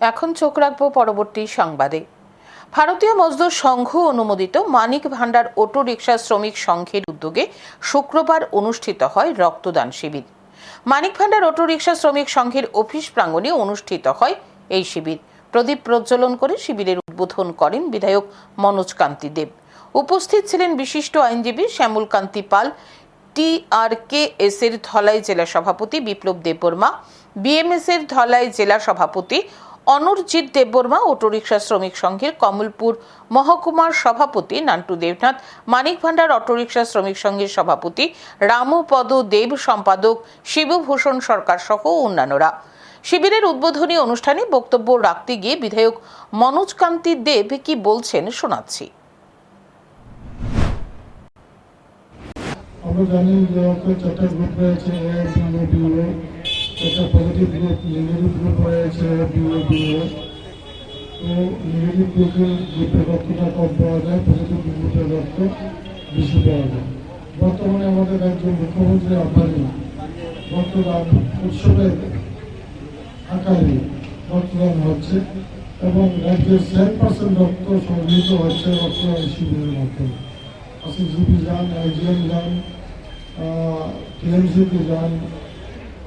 এখন চোখ রাখব পরবর্তী সংবাদে। ভারতীয় মজদুর সংঘ অনুমোদিত মানিক ভান্ডার অটো রিকশা শ্রমিক সংঘের উদ্যোগে শুক্রবার অনুষ্ঠিত হয় রক্তদান শিবির। মানিক ভান্ডার অটো রিকশা শ্রমিক সংঘের অফিস প্রাঙ্গণে অনুষ্ঠিত হয় এই শিবির। প্রদীপ প্রজ্বলন করে শিবিরের উদ্বোধন করেন বিধায়ক মনোজ কান্তি দেব। উপস্থিত ছিলেন বিশিষ্ট আইনজীবী শ্যামল কান্তি পাল টিআরকে এস এর ধলাই জেলা সভাপতি বিপ্লব দেববর্মা বিএমএস এর ধলাই জেলা সভাপতি অনরজিৎ দেববর্মা অটোরিকশা শ্রমিক সংঘের কমলপুর মহকুমার সভাপতি নান্টু দেবনাথ, মানিক ভান্ডার অটোরিকশা শ্রমিক সংঘের সভাপতি রামপদ দেব সম্পাদক শিবভূষণ সরকার সহ অন্যান্যরা। শিবিরের উদ্বোধনী অনুষ্ঠানে বক্তব্য রাখতে গিয়ে বিধায়ক মনোজ কান্তি দেব কি বলছেন শোনাচ্ছি। আমরা জানি যে চারটা গ্রুপ রয়েছে একটা পজিটিভ গ্রুপ নেগেটিভ গ্রুপ রয়েছে তো নেগেটিভ গ্রুপের গ্রুপের রক্তটা কম পাওয়া যায় পজিটিভ গ্রুপের রক্ত বেশি পাওয়া যায়। বর্তমানে আমাদের একজন মুখ্যমন্ত্রী আম্বানি রক্তদান উৎসবের আকারে রক্তদান হচ্ছে এবং রাজ্যের সেভেন পার্সেন্ট রক্ত সংগৃহীত হচ্ছে রক্তদান শিবিরের মাধ্যমে। আসলে জিপি যান, আইজিএম যান টিএমসিতে যান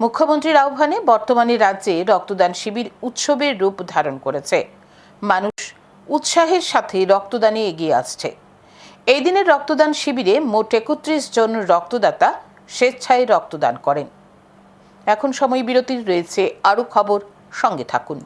মুখ্যমন্ত্রীর আহ্বানে বর্তমানে রাজ্যে রক্তদান শিবির উৎসবের রূপ ধারণ করেছে। মানুষ উৎসাহের সাথে রক্তদানে এগিয়ে আসছে। এই দিনের রক্তদান শিবিরে মোট একত্রিশ জন রক্তদাতা স্বেচ্ছায় রক্তদান করেন। এখন সময় বিরতির, রয়েছে আরও খবর। সঙ্গে থাকুন।